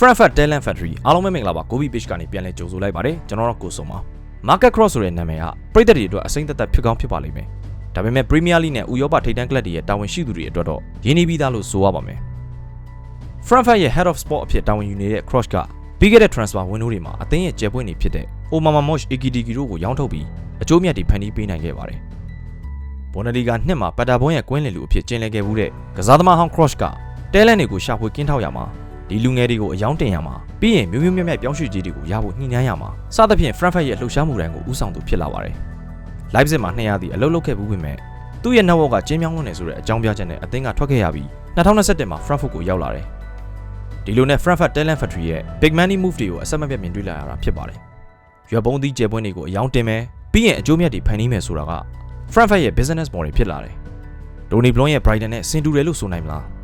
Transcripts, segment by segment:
Frankfurt Talent Factory အားလုံးပဲမင်္ဂလာပါ Gobi Page ကနေပြန်လည်ကြိုဆိုလိုက်ပါတယ်ကျွန်တော်တို့ကိုစုံပါ Market Cross ဆိုတဲ့နာမည်ကပြည်သက်တွေအတွက်အစိမ့်သက်သက်ဖြစ်ကောင်းဖြစ်ပါလိမ့်မယ်ဒါပေမဲ့ Premier League နဲ့ဥရောပထိပ်တန်းကလပ်တွေရဲ့တာဝန်ရှိသူတွေအတွက်တော့ရင်းနှီးပြီးသားလို့ဆိုရပါမယ် Frankfurt ရဲ့ Head of Sport အဖြစ်တာဝန်ယူနေတဲ့ Cross ကပြီးခဲ့တဲ့ transfer window တွေမှာအသင်းရဲ့ကျယ်ပွင့်နေဖြစ်တဲ့ Omama Mosh Ikitiki တို့ကိုရောင်းထုတ်ပြီးအကျိုးမြတ်တွေဖန်တီးပေးနိုင်ခဲ့ပါတယ်ဘွန်ဒလီဂါနှစ်မှာပတ်တာဘွန်ရဲ့ကွင်းလင်လူအဖြစ်ကျင်းလည်ခဲ့မှုတဲ့ကစားသမားဟောင်း Cross ကတဲလန်တွေကိုရှာဖွေကင်းထောက်ရမှာ ဒီလူငယ်တွေကိုအယောင်းတင်ရမှာပြီးရင်မျိုးမျိုးမြတ်မြတ်ပြောင်းရွှေ့ကြီးတွေကိုရဖို့ညှိနှိုင်းရမှာစသဖြင့် Frankfurt ရဲ့လှုပ်ရှားမှုတိုင်းကိုဦးဆောင်သူဖြစ်လာပါတယ်။ Leipzig မှာ200တီအလုပ်လုပ်ခဲ့ဘူးပေမဲ့သူ့ရဲ့ network ကကျင်းမြောင်းလွန်းနေဆိုတဲ့အကြောင်းပြချက်နဲ့အသင်းကထွက်ခဲ့ရပြီး2021မှာ Frankfurt ကိုရောက်လာတယ်။ဒီလိုနဲ့ Frankfurt Talent Factory ရဲ့ big money move တွေကိုအဆက်မပြတ်မြင်တွေ့လာရတာဖြစ်ပါတယ်။ရွက်ပုံးသီးကျယ်ပွင့်တွေကိုအယောင်းတင်မယ်ပြီးရင်အကျိုးမြတ်တွေဖန်တီးမယ်ဆိုတာက Frankfurt ရဲ့ business model ဖြစ်လာတယ်။ဒိုနီဘလွန်ရဲ့ Brighton နဲ့ဆင်တူတယ်လို့ဆိုနိုင်မလား။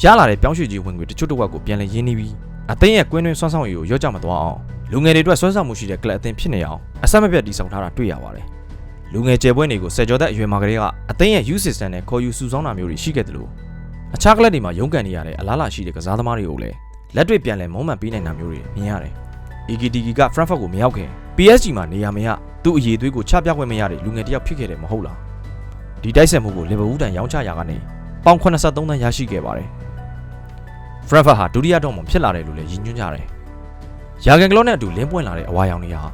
ရလာတဲ့ပြောင်းရွှေ့ကြီးဝင်ငွေတချို့တစ်ဝက်ကိုပြန်လည်ရင်းနှီးပြီးအသင်းရဲ့ကွင်းတွင်းဆွမ်းဆောင်ရည်ကိုရော့ကြမသွားအောင်လူငယ်တွေအတွက်ဆွမ်းဆောင်မှုရှိတဲ့ကလပ်အသင်းဖြစ်နေအောင်အဆက်မပြတ်တည်ဆောက်ထားတာတွေ့ရပါတယ်။လူငယ်ကျယ်ပွဲတွေကိုဆယ်ကျော်သက်အရွယ်မှာကလေးကအသင်းရဲ့ youth system နဲ့ခေါ်ယူစုဆောင်းတာမျိုးတွေရှိခဲ့တယ်လို့အခြားကလပ်တွေမှာရုန်းကန်နေရတဲ့အလားအလာရှိတဲ့ကစားသမားတွေကိုလည်းလက်တွေ့ပြန်လည်မုံမှန်ပေးနိုင်တာမျိုးတွေမြင်ရတယ်။ EGDG က Frankfurt ကိုမရောက်ခင် PSG မှာနေရာမရသူ့အရေးသွေးကိုချပြခွင့်မရတဲ့လူငယ်တစ်ယောက်ဖြစ်ခဲ့တယ်မဟုတ်လား။ဒီတိုက်ဆက်မှုကိုလီဗာပူးတန်ရောင်းချရာကနေပေါင်83သန်းရရှိခဲ့ပါတယ်။ Frankfurt ဟာဒုတိယတော့မှဖြစ်လာတယ်လို့လည်းယဉ်ညွှန်းကြတယ်။ယာဂန်ကလော့နဲ့အတူလင်းပွင့်လာတဲ့အဝါရောင်တွေဟာ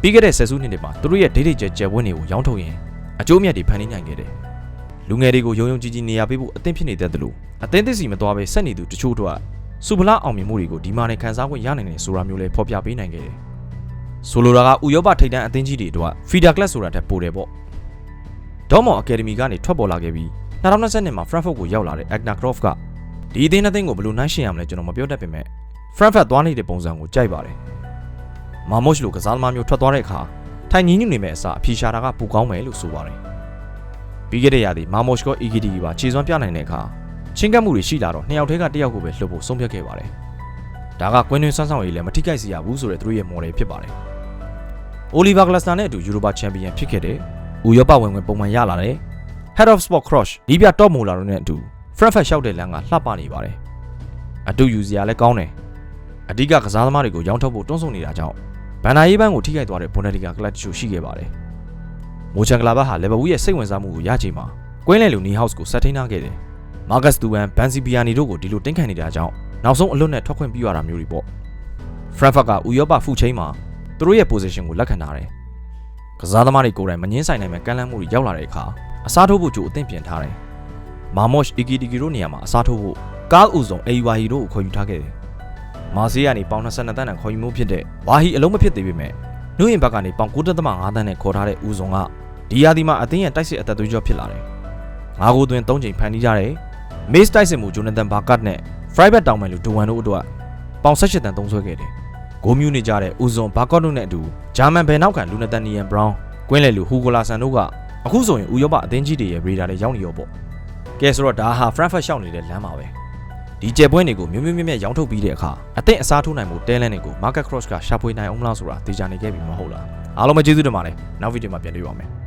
ပြီးခဲ့တဲ့ဆယ်စုနှစ်တွေမှာသူတို့ရဲ့ဒိတ်ဒိတ်ကျဲကျဲပွဲတွေကိုရောင်းထုတ်ရင်အကျိုးအမြတ်တွေဖန်တီးနိုင်ခဲ့တယ်။လူငယ်တွေကိုယုံယုံကြည်ကြည်နေရာပေးဖို့အသင့်ဖြစ်နေတတ်တယ်လို့အသင်းသစ်စီမသွားဘဲဆက်နေသူတချို့တို့ကစူပလာအောင်မြင်မှုတွေကိုဒီမှာနေခန်းစားခွင့်ရနိုင်တယ်ဆိုတာမျိုးလည်းဖော်ပြပေးနိုင်ခဲ့တယ်။ဆိုလိုတာကဥရောပထိပ်တန်းအသင်းကြီးတွေအတွက် Feeder Class ဆိုတာတက်ပိုတယ်ပေါ့။ဒေါမော်အကယ်ဒမီကနေထွက်ပေါ်လာခဲ့ပြီး2020မှာ Frankfurt ကိုရောက်လာတဲ့ Agner Croft က ဒီအသင်းအသင်းကိုဘယ်လိုနှိုင်းယှဉ်ရမလဲကျွန်တော်မပြောတတ်ပေမဲ့ Frankfurt သွားနေတဲ့ပုံစံကိုကြိုက်ပါတယ်။မာမော့ချ်လိုကစားသမားမျိုးထွက်သွားတဲ့အခါထိုင်ညီညွတ်နေမဲ့အစားအဖြေရှာတာကပိုကောင်းမယ်လို့ဆိုပါတယ်။ပြီးခဲ့တဲ့ရာသီမာမော့ချ်ကော EGD ပါခြေစွမ်းပြနိုင်တဲ့အခါချင်းကပ်မှုတွေရှိလာတော့နှစ်ယောက်တည်းကတစ်ယောက်ကိုပဲလှုပ်ဖို့ဆုံးဖြတ်ခဲ့ပါတယ်။ဒါကကွင်းတွင်းဆွမ်းဆောင်ရည်လည်းမထိခိုက်စေရဘူးဆိုတဲ့သူတို့ရဲ့ model ဖြစ်ပါတယ်။ Oliver Glasner နဲ့အတူ Europa Champion ဖြစ်ခဲ့တဲ့ဥရောပဝင်ဝင်ပုံမှန်ရလာတဲ့ Head of Sport Crush ဒီပြ Top Mola တို့နဲ့အတူ Frankfurt ရှောက်တဲ့လမ်းကလှပနေပါတယ်။အတူယူစရာလည်းကောင်းတယ်။အဓိကကစားသမားတွေကိုရောင်းထုတ်ဖို့တွန်းဆုံနေတာကြောင့်ဘန်နာရေးပန်းကိုထိခိုက်သွားတဲ့ဘွန်ဒလီဂါကလပ်တချို့ရှိခဲ့ပါတယ်။မိုချန်ကလာဘတ်ဟာလီဗာပူးရဲ့စိတ်ဝင်စားမှုကိုရချိန်မှာကွင်းလယ်လူနီဟောက်စ်ကိုဆက်ထိန်းထားခဲ့တယ်။မာကတ်စတူဝမ်ဘန်စီဘီယာနီတို့ကိုဒီလိုတင်းခံနေတာကြောင့်နောက်ဆုံးအလွတ်နဲ့ထွက်ခွင့်ပြုရတာမျိုးတွေပေါ့။ Frankfurt ကဥရောပဖူချင်းမှာသူတို့ရဲ့ position ကိုလက်ခံထားတယ်။ကစားသမားတွေကိုယ်တိုင်မငင်းဆိုင်နိုင်မဲ့ကမ်းလှမ်းမှုတွေရောက်လာတဲ့အခါအစားထိုးဖို့ကြိုအသင့်ပြင်ထားတယ်။ မာမော့ချ်အီကီတီကီတို့နေရာမှာအစားထိုးဖို့ကားဦးဆောင်အေဝါဟီတို့ကိုခေါ်ယူထားခဲ့တယ်။မာဆေးကနေပေါင်22တန်းနဲ့ခေါ်ယူမှုဖြစ်တဲ့ဝါဟီအလုံးမဖြစ်သေးပေမဲ့နူးရင်ဘက်ကနေပေါင်9.5တန်းနဲ့ခေါ်ထားတဲ့ဦးဆောင်ကဒီယာဒီမှာအသင်းရဲ့တိုက်စစ်အသက်သွေးကြောဖြစ်လာတယ်။ငါးကိုသွင်း၃ချိန်ဖန်တီးကြတယ်။မေ့စ်တိုက်စစ်မှုဂျိုနသန်ဘာကတ်နဲ့ဖရိုက်ဘက်တောင်မယ်လူဒိုဝန်တို့အတွက်ပေါင်18တန်းသုံးဆွဲခဲ့တယ်။ဂိုးမြူးနေကြတဲ့ဦးဆောင်ဘာကော့တို့နဲ့အတူဂျာမန်ဘယ်နောက်ခံလူနသန်နီယန်ဘရောင်းကွင်းလေလူဟူဂိုလာဆန်တို့ကအခုဆိုရင်ဥရောပအသင်းကြီးတွေရဲ့ရေဒါတွေရောက်နေရောပေါ့။ ကဲဆိုတော့ဒါဟာ Frankfurt ရှောက်နေတဲ့လမ်းပါပဲ။ဒီကျယ်ပွဲတွေကိုမျိုးမျိုးမြတ်မြတ်ရောင်းထုတ်ပြီးတဲ့အခါအသင့်အစားထိုးနိုင်မှုတဲလန်တွေကို Market Cross ကရှာဖွေနိုင်အောင်မလားဆိုတာသိကြနေခဲ့ပြီမဟုတ်လားအားလုံးပဲကျေးဇူးတင်ပါတယ်နောက်ဗီဒီယိုမှာပြန်တွေ့ပါမယ်